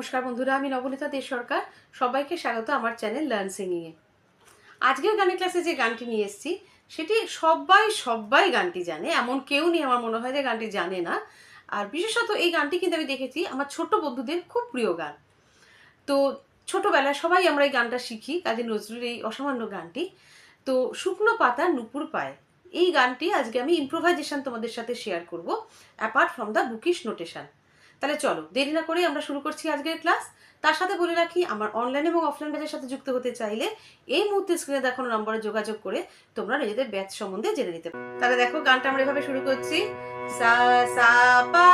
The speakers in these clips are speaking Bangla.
নমস্কার বন্ধুরা, আমি নবনীতা দে সরকার। সবাইকে স্বাগত আমার চ্যানেল লার্ন সিঙ্গিংয়ে আজকের গানের ক্লাসে যে গানটি নিয়ে এসেছি, সেটি সবাই সবাই গানটি জানে, এমন কেউ নেই আমার মনে হয় যে গানটি জানে না। আর বিশেষত এই গানটি কিন্তু আমি দেখেছি, আমার ছোট বন্ধুদের খুব প্রিয় গান। তো ছোটবেলায় সবাই আমরা এই গানটা শিখি, কাজী নজরুল এই অসামান্য গানটি। তো শুকনো পাতা নুপুর পায়, এই গানটি আজকে আমি ইম্প্রোভাইজেশন তোমাদের সাথে শেয়ার করব apart from the bookish notation তাহলে চলো, দেরি না করে আমরা শুরু করছি আজকের ক্লাস তার সাথে বলে রাখি, আমার অনলাইন এবং অফলাইন ব্যাচের সাথে যুক্ত হতে চাইলে এই মুহূর্তে স্ক্রিনে দেখানো নম্বরে যোগাযোগ করে তোমরা নিজেদের ব্যাচ সম্বন্ধে জেনে নিতে পারো। তাহলে দেখো, গানটা আমরা এভাবে শুরু করছি। সা সা, পা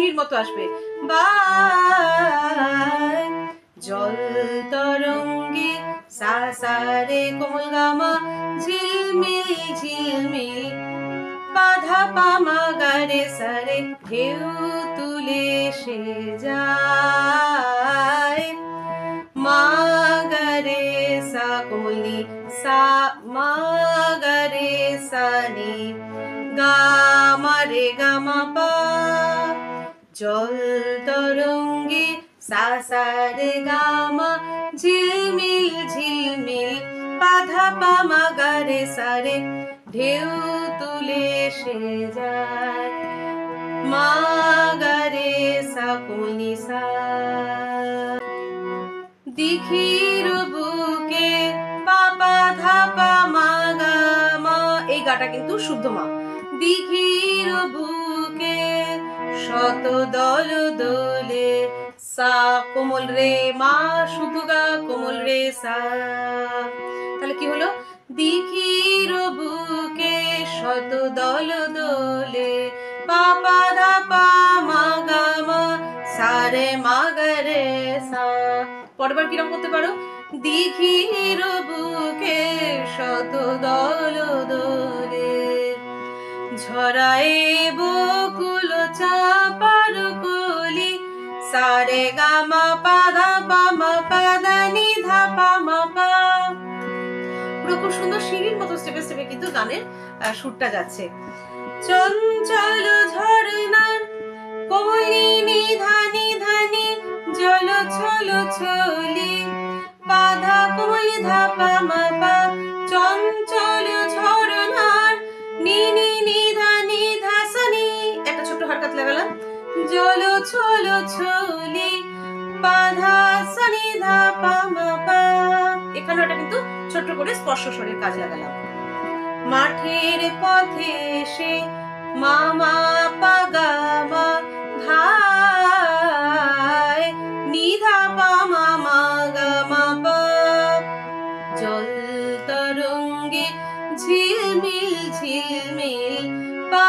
সিঁড়ির মতো আসবে। বাই, জল তরঙ্গে সা সা রে কোমল গামা, ঝিলমিল ঝিলমিল, বাধা পামা গারে সারে, ঢেউ তুলে সে যায়। মাগরে সা কোমলি সা মাগরে সানি গামারে গামা পা। জল তরঙ্গে সা সা রে গামা, ঝিলমিল ঝিলমিল, বাধা পামা গারে সারে, ঢেউ তুলে সে যায়। মাগরে সা কোমলি সা দিঘির বুকে পাপা ধাপা মাগা মা এই গাটা কিন্তু শুদ্ধ মা। দিঘির বুকে শত দল দোলে সা, কোমল রে মা শুধু গা, কোমল রে সা। তাহলে কি হলো? দিঘির বুকে শত দল দোলে পাপা ধাপা মাগা মা সারে মাগরে সা পরেরবার কিরম করতে পারো? দিঘির বুকে শত দল দোলে, ঝরায় সারে গামা পাদা পামা পাদা নি ধাপা মাপা পুরো খুব সুন্দর সিঁড়ির মতো স্টেপে স্টেপে কিন্তু গানের সুরটা যাচ্ছে। চঞ্চল ঝরনার কমলিনী ধানি ধানি জল ছল ছলি। বাধা কমলি ধাপা মাপা চঞ্চল ঝরনার নিনি নিধানি ধাসানি। একটা ছোট্ট হারকাত লাগালাম। জল ছল ছলি বাধা সানি ধাপা মাপা। এখানে ওটা কিন্তু ছোট্ট করে স্পর্শ স্বরের কাজ লাগালাম। মাঠের পথে এসে মামা পাগামা ধায় নিধা পামা মাগামা পা জল তরঙ্গে ঝিলমিল ঝিলমিল, পা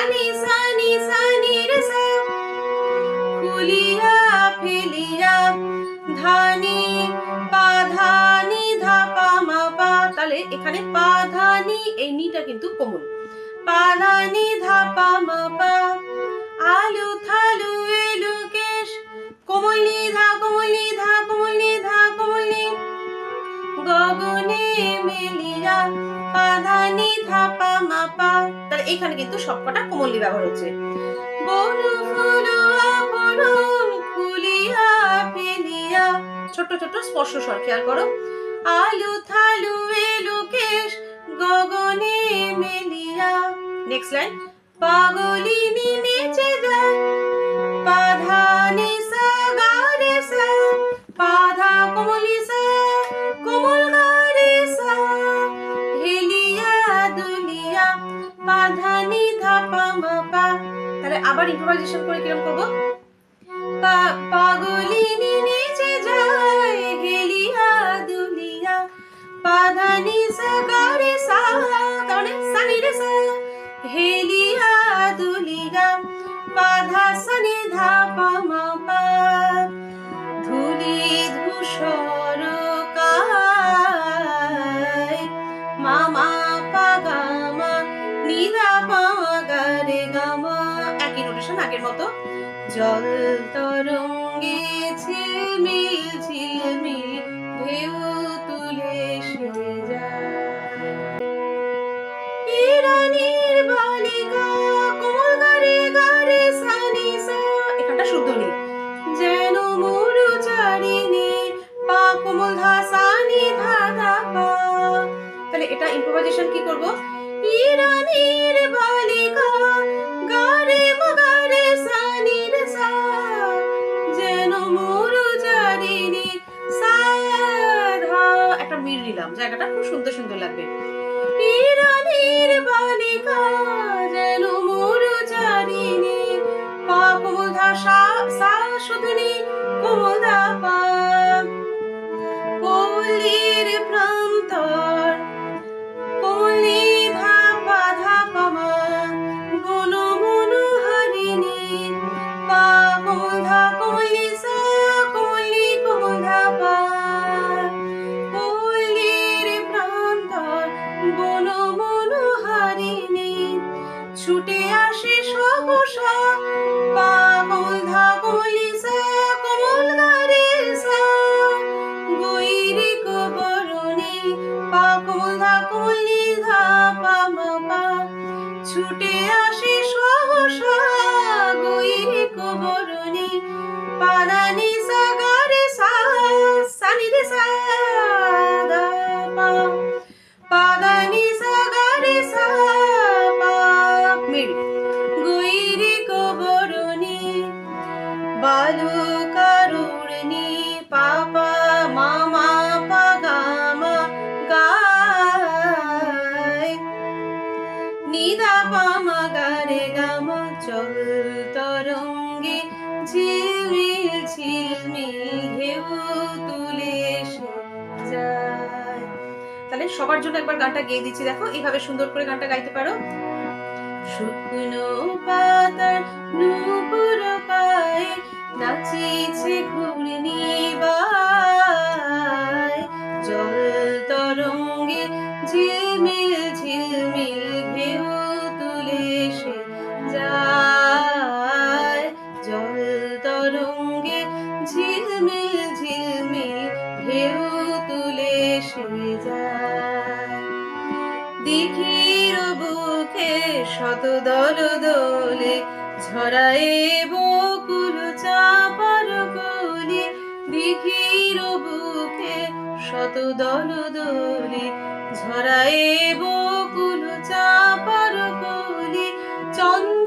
সানি সানি সানি রে সা খুলিয়া ফেলিয়া ধানি, পাধানি, ধাপা, মাপা, তাহলে এখানে পাধানি, এই নিটা কিন্তু কোমল পাধানি, ধাপা, মাপা, আলু, থালু, এলু, কেশ, কোমলি ধা কোমলি ধা কোমলি ধা কোমলি গগনে মেলিয়া পাধানি ধাপা মাপা। তাহলে এখানে কিন্তু সবকটা কোমলি ব্যবহার হচ্ছে। ছোট ছোট স্পর্শ স্বর খেয়াল করো। আলু থালু এলু গগনে মেলিয়া। নেক্সট লাইন পাগলিনী নেচে যায় পাধানি আবার ইম্প্রোভাইজেশন করে কীরকম করব? জল তরঙ্গে ঝিলমিল ঝিলমিল ঢেউ তুলে সে বালিকা গারে সানি সা। শুদ্ধ নেই। যেন মরু চারিনি পা কোমল ধা সানি ধা ধা পা। তাহলে এটা ইম্প্রোভাইজেশন কি করব? ইরানির বালিকা মিল জায়গাটা খুব সুন্দর সুন্দর লাগবে। যেন মরু পাপ কোমল ধা সা সা ছুটে আসে সহসা গৈরি কবরণী। পাদানি সা সা সানি রে সা সবার জন্য একবার গানটা গেয়ে দিচ্ছি, দেখো। এইভাবে সুন্দর করে গানটা গাইতে পারো। শুকনো পাতার নূপুর পায়ে নাচিছে ঘূর্ণি বাই জল তরঙ্গে ঝিলমিল ঝিলমিল ঢেউ তুলে সে যায়। জল তরঙ্গে ঝিলমিল ঝিলমিল ঢেউ তুলে সে বুকে শত দল ঝরায়ে বকুল চাপার গলি দিঘির বুকে শত দল ঝরায়ে বকুল চাপার গলি চঞ্চল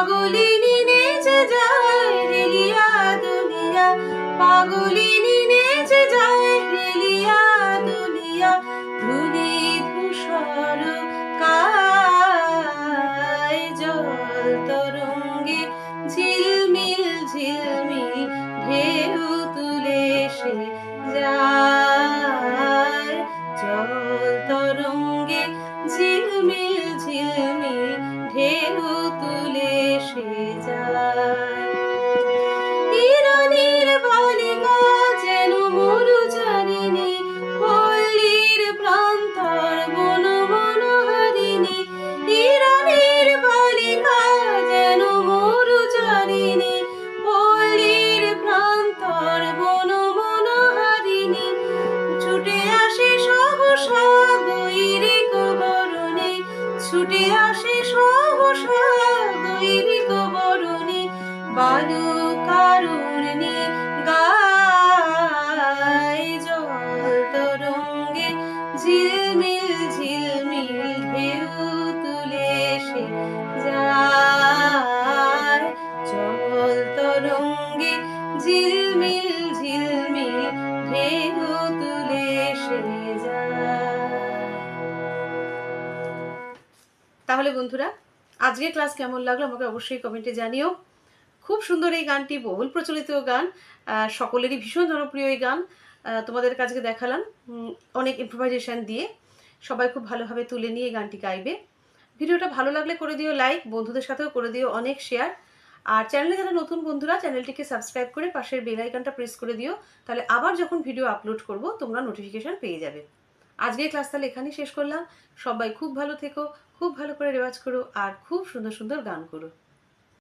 পাগলিনী নেচে যায় রেলিয়া দুলিয়া পাগলিনী নেচে যায় রেলিয়া দুলিয়া ধুলি ধূসর কায় জল তরঙ্গে আসে সহসা দৈরিক বালু কারুণে গায় জল তরঙ্গে ঝিলমিল ঝিলমিল ঢেউ তুলে সে যায় জল তরঙ্গে ঝিলমিল তাহলে বন্ধুরা? আজকে ক্লাস কেমন লাগল আমাকে অবশ্যই কমেন্টে জানিও। খুব সুন্দর এই গানটি, বহুল প্রচলিত গান সকলেরই ভীষণ জনপ্রিয় এই গান। তোমাদের কাছে দেখালাম অনেক ইম্প্রোভাইজেশন দিয়ে। সবাই খুব ভালোভাবে তুলে নিয়ে গানটি গাইবে। ভিডিওটা ভালো লাগলে করে দিও লাইক বন্ধুদের সাথেও করে দিও অনেক শেয়ার আর চ্যানেলে যারা নতুন বন্ধুরা চ্যানেলটিকে সাবস্ক্রাইব করে পাশের বেল প্রেস করে দিও। তাহলে আবার যখন ভিডিও আপলোড করব, তোমরা নোটিফিকেশন পেয়ে যাবে। আজকের ক্লাস তাহলে এখানেই শেষ করলাম। সবাই খুব ভালো থেকো, খুব ভালো করে রেওয়াজ করো আর খুব সুন্দর সুন্দর গান করো।